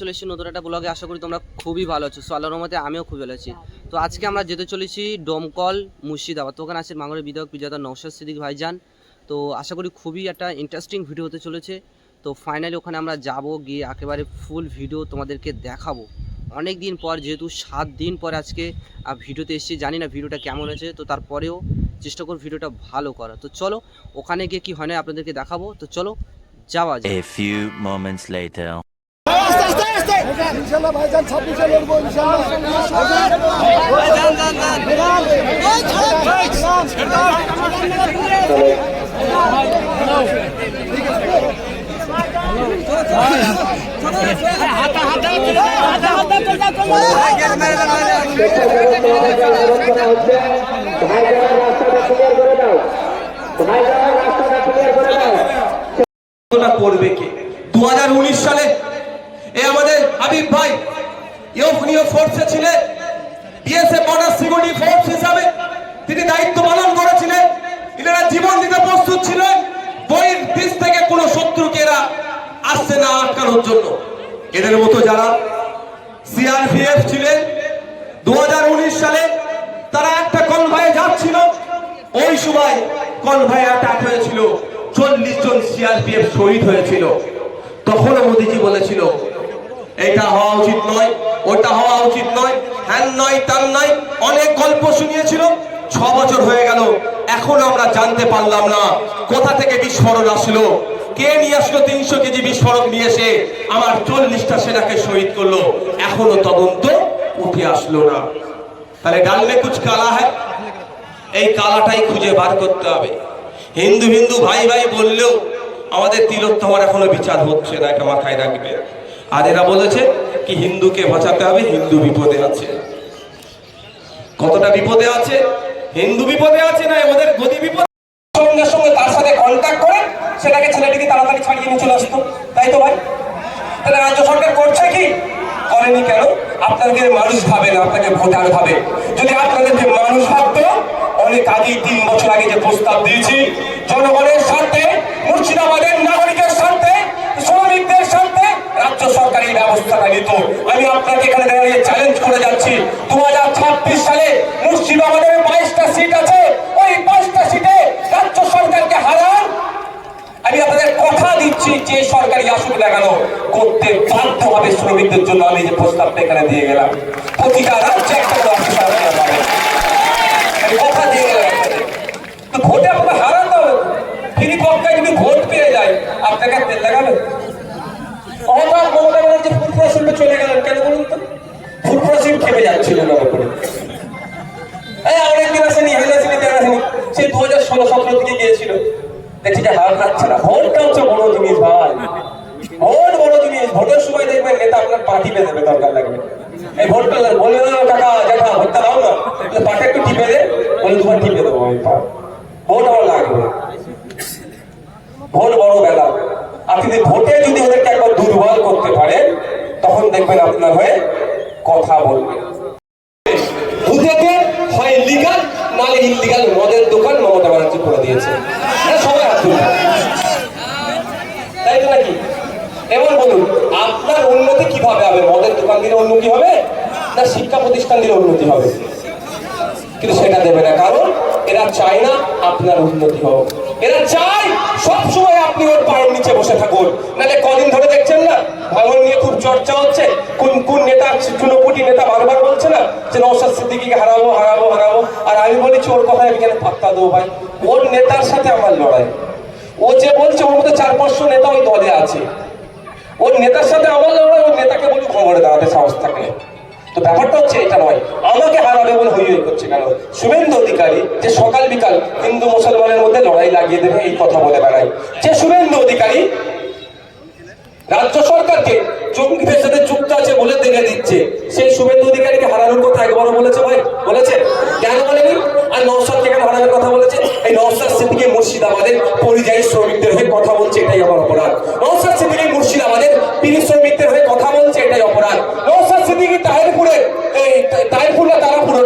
চলে এসেছি নতুন একটা ব্লগে আশা করি তোমরা খুবই ভালো আছো। সো আল্লাহর রহমতে আমিও খুব ভালো আছি। তো আজকে আমরা যেতে চলেছি ডোমকল মুর্শিদাবাদ। তো ওখানে আছেন মাঙ্গলের বিধায়ক বিজেতা নৌশাদ সিদ্দিক ভাইজান। তো আশা করি খুবই একটা ইন্টারেস্টিং ভিডিও হতে চলেছে। তো ফাইনালি ওখানে আমরা যাব, গিয়ে একেবারে ফুল ভিডিও তোমাদেরকে দেখাবো। অনেক দিন পর, যেহেতু সাত দিন পর আজকে ভিডিওতে এসেছি, জানি না ভিডিওটা কেমন হয়েছে। তো তারপরেও চেষ্টা করব ভিডিওটা ভালো করা তো চলো, ওখানে গিয়ে কি হয় না, আপনাদেরকে দেখাবো। তো চলো যাওয়া যায় A few moments later. ভাইজান ছাব্বিশে লড়বো ইনশাল্লাহ ঘটনা করবে কে? দু সালে এ আমাদের হাবিব ভাই ইউফনিও ফোর্সে ছিলেন বিএসএফ বর্ডার সিকিউরিটি ফোর্স হিসাবে তিনি দায়িত্ব পালন করেছিলেন। এনারা জীবন দিতে প্রস্তুত ছিলেন। বইয়ের দেশ থেকে কোনো শত্রুকে এরা আসছে না আটকানোর জন্য। এদের মতো যারা সিআরপিএফ ছিলেন দু হাজার উনিশ সালে তারা একটা কনভয়ে যাচ্ছিল। ওই সময় কনভয়ে অ্যাটাক হয়েছিল। চল্লিশ জন সিআরপিএফ শহীদ হয়েছিল। তখনও মোদিজি বলেছিল, এটা হওয়া উচিত নয়, ওটা হওয়া উচিত নয়, হ্যান নয় তার নয়, অনেক গল্প শুনিয়েছিল, ছ বছর হয়ে গেল, এখন আমরা জানতে পারলাম না, কোথা থেকে বিস্ফোরণ আসলো, কে নিয়ে আসলো তিনশো কেজি বিস্ফোরক নিয়ে এসে আমার চল্লিশটা সেনাকে শহীদ করল, এখনও তদন্ত উঠে আসলো না। তাহলে ডাল মে কুচ কালা হ্যায় এই কালাটাই খুঁজে বার করতে হবে। হিন্দু হিন্দু ভাই ভাই বললেও আমাদের তিলোত্তমার এখনও বিচার হচ্ছে না, এটা মাথায় রাখবে। আর এরা বলেছে কি হিন্দুকে বাঁচাতে হবে, হিন্দু বিপদে আছে। কতটা বিপদে আছে? হিন্দু বিপদে আছে না ওদের গদি বিপদ সঙ্গে সঙ্গে তার সাথে কন্ট্যাক্ট করে, সেটাকে ছেলেটিকে তাড়াতাড়ি ছাড়িয়ে নিয়ে চলে আসতো। তাই তো ভাই? তাহলে রাজ্য সরকার করছে কি? করেনি কেন? আপনাকে মানুষ ভাবে না, আপনাকে ভোটার ভাবে। যদি আপনাদেরকে মানুষ ভাবতো অনেক আগেই তিন বছর আগে যে প্রস্তাব দিয়েছি, জনগণের স্বার্থে, মুর্শিদাবাদের নাগরিকের স্বার্থে, শ্রমিকদের স্বার্থে রাজ্য সরকার এই ব্যবস্থাটা নিত। আমি আপনাকে এখানে দাঁড়িয়ে চ্যালেঞ্জ করে যাচ্ছি। দু হাজার ছাব্বিশ সালে মুর্শিদাবাদের বাইশটা সিট আছে। ওই বাইশটা সিটে রাজ্য সরকারকে হারান। আমি আপনাদের কথা দিচ্ছি, যে সরকারি আসুক না কেন, করতে বাধ্য হবে শ্রমিকদের জন্য আমি যে প্রস্তাবটা এখানে দিয়ে গেলাম। প্রতিটা রাজ্যে একটা অফিসার দেওয়া হবে। আমি কথা দিয়ে গেলাম আপনাদের। ভোটে আপনাকে হারাতে হবে ফিরি পক্ষায় যদি ভোট পেয়ে যায়, আপনাকে তেল লাগাবে? হঠাৎ মমতা ব্যানার্জি ফুরফুরা চলে গেলেন কেন বলুন তো? ফুরফুরা শিল্প খেপে যাচ্ছিল না হার খাচ্ছে না ভোটটা হচ্ছে বড় জিনিস ভাই। ভোট বড় জিনিস ভোটের সময় দেখবেন নেতা আপনার পা টিপে দেবে, দরকার লাগবে। এই ভোটটা বলে টাকা জ্যাঠা ভোটটা দাও না। একটু টিপে দে। বলে টিপে দেবো আমি ভোট আমার লাগবে। ভোট বড় বেলা। আপনি ভোটে যদি ওদেরকে একবার দুর্বল করতে পারেন তখন দেখবেন আপনার হয়ে কথা বলবে। বুথেতে হয় লিগাল নালে ইলিগাল মদের দোকান মমতা ব্যানার্জি করে দিয়েছে। সবাই হাত। তাই তো নাকি? এবার বলুন, আপনার উন্নতি কীভাবে হবে? মদের দোকান দিলে উন্নতি হবে? না শিক্ষা প্রতিষ্ঠান দিলে উন্নতি হবে? কিন্তু সেটা দেবে না। কারণ এরা চায় না আপনার উন্নতি হোক। এরা চায় সবসময় আপনি ওর পায়ের নিচে বসে থাকুন। নাহলে কদিন ধরে দেখছেন না, ভাঙন নিয়ে খুব চর্চা হচ্ছে। কোন কোন নেতা চুনোপুটি নেতা বারবার বলছে না যে নৌসাদ সিদ্দিকিকে হারাবো হারাবো হারাবো। আর আমি বলেছি ওর কথায় আমি কেন পাত্তা দেবো ভাই? ওর নেতার সাথে আমার লড়াই। ও যে বলছে ওর মধ্যে চার পাঁচশো নেতা ওই দলে আছে। ওর নেতার সাথে আমার লড়াই, ওর নেতাকে বলি খবরে দাঁড়াতে সাহস থাকলে। তো ব্যাপারটা হচ্ছে এটা নয়। আমাকে হারাবে বলে হই করছে কেন? শুভেন্দু অধিকারী যে সকাল বিকাল হিন্দু মুসলমানের মধ্যে লড়াই লাগিয়ে দেবে, এই কথা বলে যে শুভেন্দু অধিকারী রাজ্য সরকারকে জঙ্গিদের সাথে যুক্ত আছে বলে দেখে দিচ্ছে, সেই শুভেন্দু অধিকারীকে হারানোর কথা একবারও বলেছে ভাই? বলেছে? কেন বলেনি? আর নৌসাদকে কেন হারানোর কথা বলেছে? এই নৌসাদ সিদ্দিকে মুর্শিদাবাদের পরিযায়ী শ্রমিকদের হয়ে কথা বলছে, এটাই আমার অপরাধ। সিদ্দিকে মুর্শিদাবাদের পিড়ি শ্রমিকদের হয়ে কথা বলছে এটাই অপরাধ নৌসাদ সিদ্দিকি তাহিরপুরে এই তাহিরপুর না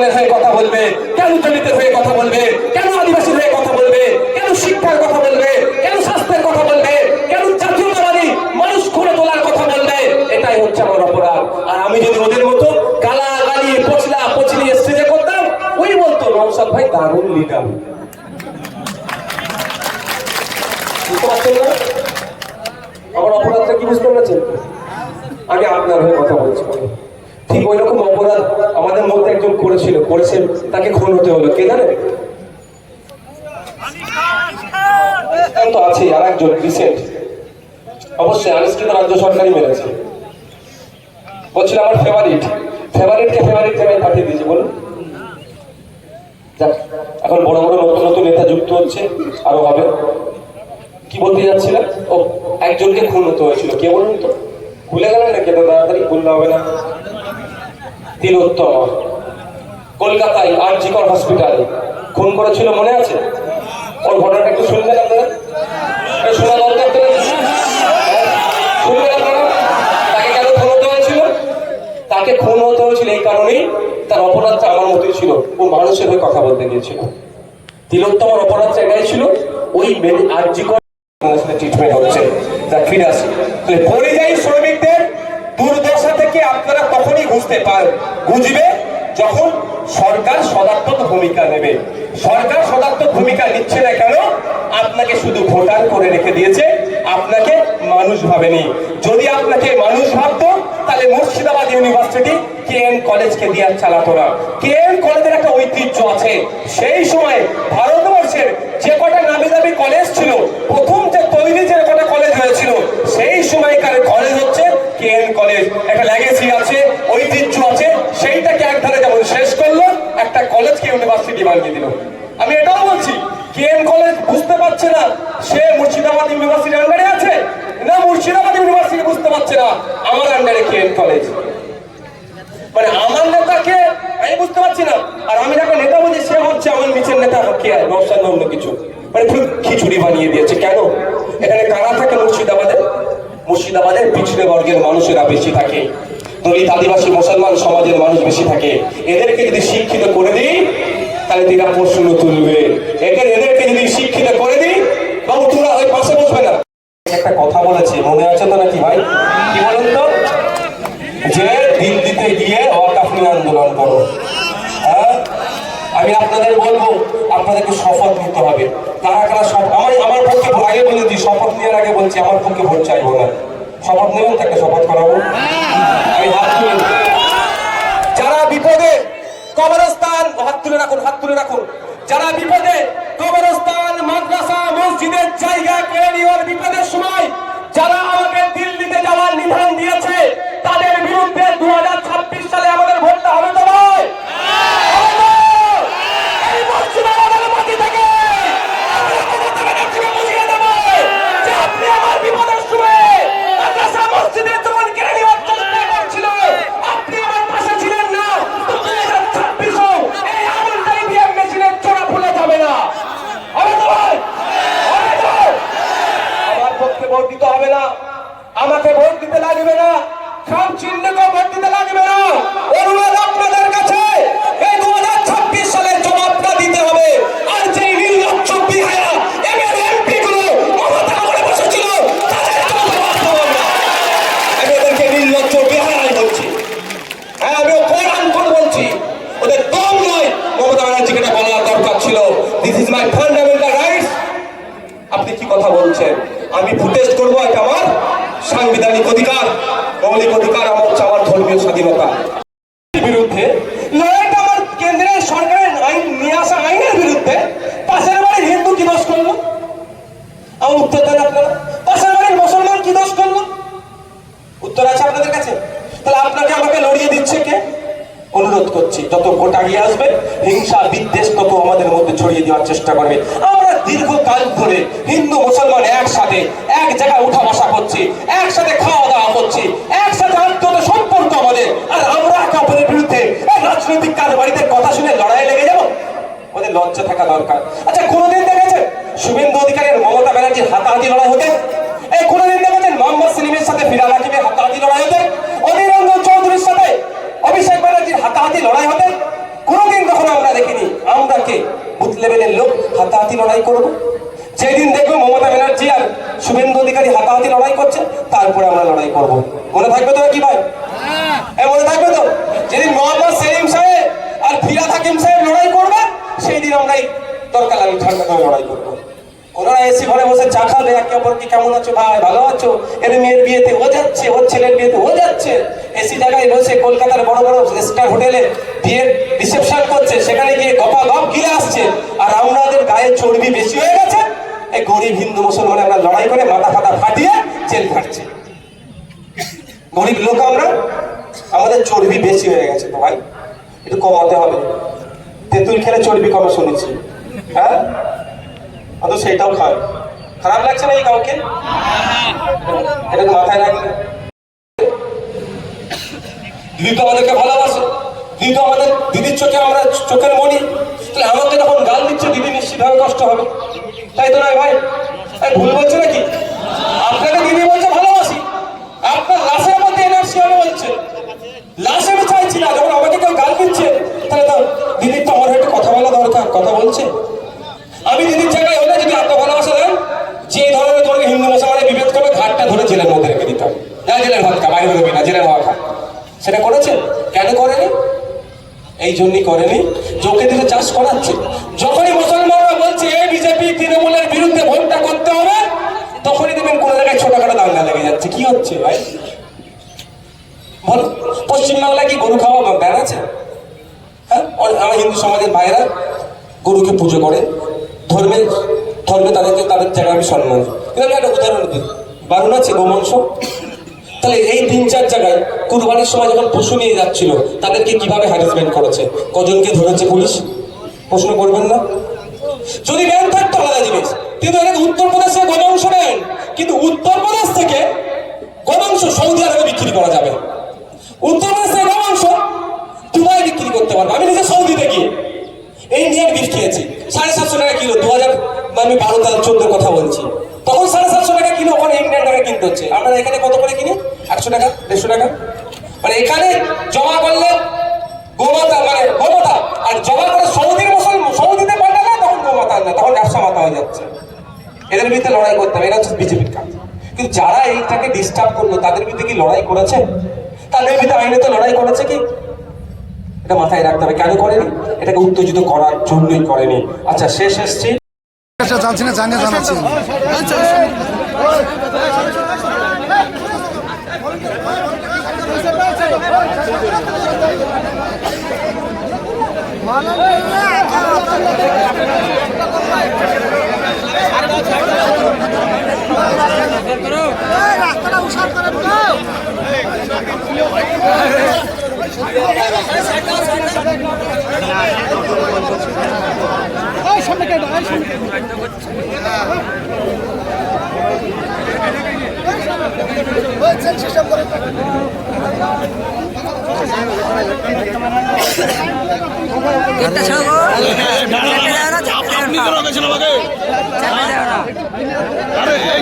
দলের হয়ে কথা বলবে? কেন দলিতের হয়ে কথা বলবে? কেন আদিবাসীর হয়ে কথা বলবে? কেন শিক্ষার কথা বলবে? কেন স্বাস্থ্যের কথা বলবে? কেন জাতীয়তাবাদী মানুষ করে তোলার কথা বলবে? এটাই হচ্ছে আমার অপরাধ। আর আমি যদি ওদের মতো কালা গালি পচলা পচলি স্টেজে করতাম, ওই বলতো নমসাদ ভাই দারুণ লিডার আমার অপরাধটা কি বুঝতে পারছেন? আগে আপনার হয়ে কথা বলছি। ঠিক ওই রকম অপরাধ আমাদের মধ্যে একজন করেছিল করেছে তাকে খুন হতে হলো। কে জানে? তো আছে, আর একজন রিসেন্ট অবশ্যই আনিসকে তো রাজ্য সরকারই মেরেছে। বলছিল আমার ফেভারিট ফেভারিটকে ফেভারিট জায়গায় পাঠিয়ে দিয়েছে, বলুন। এখন বড় বড় নতুন নতুন নেতা যুক্ত হচ্ছে, আরও হবে। কি বলতে যাচ্ছিলাম ও, একজনকে খুন হতে হয়েছিল। কে বলুন তো? ভুলে গেলেন নাকি এত তাড়াতাড়ি? ভুললে হবে না। তিলোত্তম কলকাতায় আরজিকর হসপিটালে খুন করেছিল মনে আছে? ওর ঘটনাটা একটু শুনবেন আপনারা? শোনা দরকার হ্যাঁ? তাকে খুন হতে হয়েছিল এই কারণেই তার অপরাধটা আমার মতোই ছিল। ও মানুষের হয়ে কথা বলতে গিয়েছিল। তিলোত্তমার অপরাধটা এটাই ছিল। ওই আরজিকর ট্রিটমেন্ট হচ্ছে। যা ফিরে আসি। পরিযায়ী শ্রমিকদের দুর্দশা থেকে আপনারা তখনই বুঝতে পার বুঝবে যখন সরকার সদাত্মক ভূমিকা নেবে। সরকার সদাত্মক ভূমিকা নিচ্ছে না কেন? আপনাকে শুধু ভোটার করে রেখে দিয়েছে, আপনাকে মানুষ ভাবেনি। যদি আপনাকে মানুষ ভাবতো, তাহলে মুর্শিদাবাদ ইউনিভার্সিটি কে এন কলেজকে দিয়ে চালাতো না। কে এন কলেজের একটা ঐতিহ্য আছে। সেই সময় ভারতবর্ষের যে কটা নামি দামি কলেজ ছিল, প্রথম যে তৈরি ইউনিভার্সিটি দিল। আমি এটাও বলছি, কে এন কলেজ বুঝতে পারছে না সে মুর্শিদাবাদ ইউনিভার্সিটি আন্ডারে আছে, না মুর্শিদাবাদ ইউনিভার্সিটি বুঝতে পারছে না আমার আন্ডারে কে এন কলেজ। মানে আমার নেতাকে আমি বুঝতে পারছি না। আর আমি যাকে নেতা বলছি সে হচ্ছে আমার নিচের নেতা কে নকশাল অন্য কিছু। মানে পুরো খিচুড়ি বানিয়ে দিয়েছে। কেন? এখানে কারা থাকে মুর্শিদাবাদে? মুর্শিদাবাদের পিছড়ে বর্গের মানুষেরা বেশি থাকে। দলিত আদিবাসী মুসলমান সমাজের মানুষ বেশি থাকে। এদেরকে যদি শিক্ষিত করে দিই তাহলে এরা প্রশ্ন তুলবে। একে এদেরকে যদি শিক্ষিত করে দিই বাবু তোরা ওই পাশে বসবে না। একটা কথা বলেছে, মনে আছে তো নাকি ভাই? কি বলুন তো? যে দিল্লিতে গিয়ে ওয়াকাফ নিয়ে আন্দোলন করো। হ্যাঁ? আমি আপনাদের বলব, আপনাদেরকে শপথ নিতে হবে। কারা কারা সব আমার আমার পক্ষে আগে বলে দিই, শপথ নেওয়ার আগে বলছি, আমার পক্ষে ভোট চাইব না। শপথ নেবেন, তাকে শপথ করাবো। যারা বিপদে কবরস্থান হাত তুলে রাখুন, হাত তুলে রাখুন। যারা বিপদে, কবরস্থান, মাদ্রাসা, মসজিদের জায়গা কেড়ে নেওয়ার বিপদের সময়, যারা আমাকে দিল্লিতে যাওয়ার নিধান দিয়েছে, তাদের বিরুদ্ধে দু হাজার ছাব্বিশ সালে আমাদের ভোটটা হবে তো? এই মুর্শিদাবাদের মাটি থেকে আমরা মমতা ব্যানার্জিকে বুঝিয়ে দেবো যে আপনি আমার বিপদের সময় মাদ্রাসা মসজিদের যখন কেড়ে নেওয়ার চেষ্টা করছিল আপনি আমার পাশে ছিলেন না তো দুই হাজার ছাব্বিশেও এই আমলটা ইভিএম মেশিনের চোরা ফুলে যাবে না হবে তো ভাই হবে তো আমার পক্ষে ভোট দিতে হবে না আমাকে ভোট দিতে লাগবে না খাম চিহ্নকে ভোট দিতে লাগবে না অনুরোধ আপনাদের কাছে এই দু হাজার ছাব্বিশ সালের জবাবটা দিতে হবে আর যে নির্লজ্জ বিহায়া এমএলএ এমপি গুলো মমতা করে বসেছিল তাদের কোনো জবাব দেবো না আমি ওদেরকে নির্লজ্জ বিহায়াই বলছি হ্যাঁ আমি কোরআন করে বলছি ওদের দম নয় মমতা ব্যানার্জিকে এটা বলার দরকার ছিল this is my fundamental rights আপনি কি কথা বলছেন আমি প্রোটেস্ট করব এটা আমার সাংবিধানিক অধিকার মৌলিক অধিকার আমার হচ্ছে আমার ধর্মীয় বিরুদ্ধে হিংসা, বিদ্বেষ, তত আমাদের মধ্যে ছড়িয়ে দেওয়ার চেষ্টা করবে। আমরা দীর্ঘকাল ধরে হিন্দু, মুসলমান একসাথে, এক জায়গায় উঠা করছি, একসাথে খাওয়া দাওয়া করছি একসাথে আন্তত সম্পর্ক আমাদের আর আমরা একে অপরের বিরুদ্ধে এই রাজনৈতিক কারবারিদের কথা শুনে লড়াই লেগে যাব ওদের লজ্জা থাকা দরকার। আচ্ছা কোনোদিন দেখেছেন শুভেন্দু অধিকারের মমতা ব্যানার্জির হাতাহাতি লড়াই হতে? এই কোনোদিন দেখেছেন মোহাম্মদ সেলিমের সাথে ফিরাল হাকিমের হাতাহাতি লড়াই হতে? অধীররঞ্জন চৌধুরীর সাথে অভিষেক ব্যানার্জির হাতাহাতি লড়াই হতে? কোনোদিন কখনো আমরা দেখিনি আমরা কে? বুথ লেভেলের লোক হাতাহাতি লড়াই করব। যেদিন দেখব মমতা ব্যানার্জি আর শুভেন্দু অধিকারী হাতাহাতি লড়াই করছে তারপরে আমরা লড়াই করব। মনে থাকবে তো কি ভাই? মনে থাকবে তো? যেদিন মোহাম্মদ সেলিম সাহেব আর ফিরাদ হাকিম সাহেব লড়াই করবে সেই দিন দিন আমরা দরকার লাগলে ঠান্ডা করে লড়াই করব। ওনারা এসে ঘরে বসে চা খাবে, একে অপরকে কেমন আছো ভাই? ভালো আছো? এর মেয়ের বিয়েতে ও যাচ্ছে, ওর ছেলের বিয়েতে ও যাচ্ছে। এসি জায়গায় বসে কলকাতার বড় বড় স্টার হোটেলে বিয়ের রিসেপশন করছে। সেখানে গিয়ে গপা গপ গিলে আসছে। আর আমাদের গায়ে চর্বি বেশি হয়ে গেছে। এই গরিব হিন্দু মুসলমানে আমরা লড়াই করে মাথা ফাটা ফাটিয়ে জেল খাটছে। গরিব লোক আমরা। আমাদের চর্বি বেশি হয়ে গেছে ভাই। একটু কমাতে হবে। তেঁতুল খেলে চর্বি কমে শুনেছি। হ্যাঁ? অত সেটাও খায়। খারাপ লাগছে না এই কাউকে? এটা মাথায় রাখবে দিদি তো আমাদেরকে ভালোবাসে। দিদি তো আমাদের দিদির চোখে আমরা চোখের মনি। তাহলে আমাকে যখন গাল দিচ্ছে, দিদি নিশ্চিতভাবে কষ্ট হবে। তাই তো নয় ভাই? তাই ভুল বলছে নাকি? আপনাকে দিদি বলছে, ভালোবাসি। আপনার লাশের মধ্যে এনার্জি হবে বলছে। লাশ আমি চাইছি না। যখন আমাকে কেউ গাল দিচ্ছে, তাহলে তো দিদির তো আমার হয়ে কথা বলা দরকার, কথা বলছে। আমি যদি ভালোবাসা দেন, যে ধরনের হিন্দু মুসলমানের বিভেদ করবে ঘাটটা ধরে জেলের মধ্যে রেখে দিতে হবে জেলের ভাত না, জেলের খা সেটা করেছে? কেন করেনি? এই জন্যই করেনি। যোগে দিলে চাষ করাচ্ছে। যখনই মুসলমানরা বলছে এই বিজেপি, তৃণমূলের বিরুদ্ধে ভোটটা করতে হবে, তখনই দেখবেন কোনো জায়গায় ছোটখাটো লেগে যাচ্ছে। কি হচ্ছে ভাই? বল পশ্চিমবাংলায় কি গরু খাওয়া অ- আমার হিন্দু সমাজের ভাইয়েরা গরুকে পুজো করে। ধর্মে ধর্মে তাদেরকে তাদের জায়গায় আমি সম্মান। কিন্তু আমি একটা উদাহরণ দিই। বারণ আছে গোমাংস তাহলে এই তিন চার জায়গায় কুরবানির সময় যখন পশু নিয়ে যাচ্ছিল, তাদেরকে কীভাবে হ্যারাসমেন্ট করেছে? কজনকে ধরেছে পুলিশ? প্রশ্ন করবেন না? যদি ব্যান থাকতো, আলাদা জিনিস। কিন্তু এটাকে উত্তরপ্রদেশে গোমাংস নেন। কিন্তু উত্তরপ্রদেশ থেকে গোমাংস সৌদি আরবে বিক্রি করা যাবে। উত্তরপ্রদেশ থেকে গোমাংস দুবাই বিক্রি করতে পারব। আমি নিজে সৌদিতে গিয়ে ইন্ডিয়ান বিফ খেয়েছি। সাড়ে সাতশো টাকা কিলো, দু হাজার, আমি বারো, তার, চোদ্দ কথা বলছি। তখন সাড়ে সাতশো টাকা কিলো ওখানে ইন্ডিয়ান টাকা কিনতে হচ্ছে। আমরা এখানে কত করে কিনি একশো টাকা, দেড়শো টাকা? মানে এখানে জমা করলে গোমাতা মানে গোমাতা। আর জমা করে সৌদির মুসলমান সৌদিতে পাঠালে তখন গোমাতা না তখন ব্যবসা মাথা হয়ে যাচ্ছে। এদের বিরুদ্ধে লড়াই করতে হবে এটা হচ্ছে বিজেপির কাজ। কিন্তু যারা এইটাকে ডিস্টার্ব করল, তাদের বিরুদ্ধে কি লড়াই করেছে? তাদের বিরুদ্ধে আইনে তো লড়াই করেছে কি? এটা মাথায় রাখতে হবে। কেন করেনি? এটাকে উত্তেজিত করার জন্যই করেনি। আচ্ছা শেষ এসছি। এটা জানছি না জানিয়ে জানাচ্ছি। সিস্টেম করে। সামনে কেটে সামনে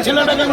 ছেলেটাকে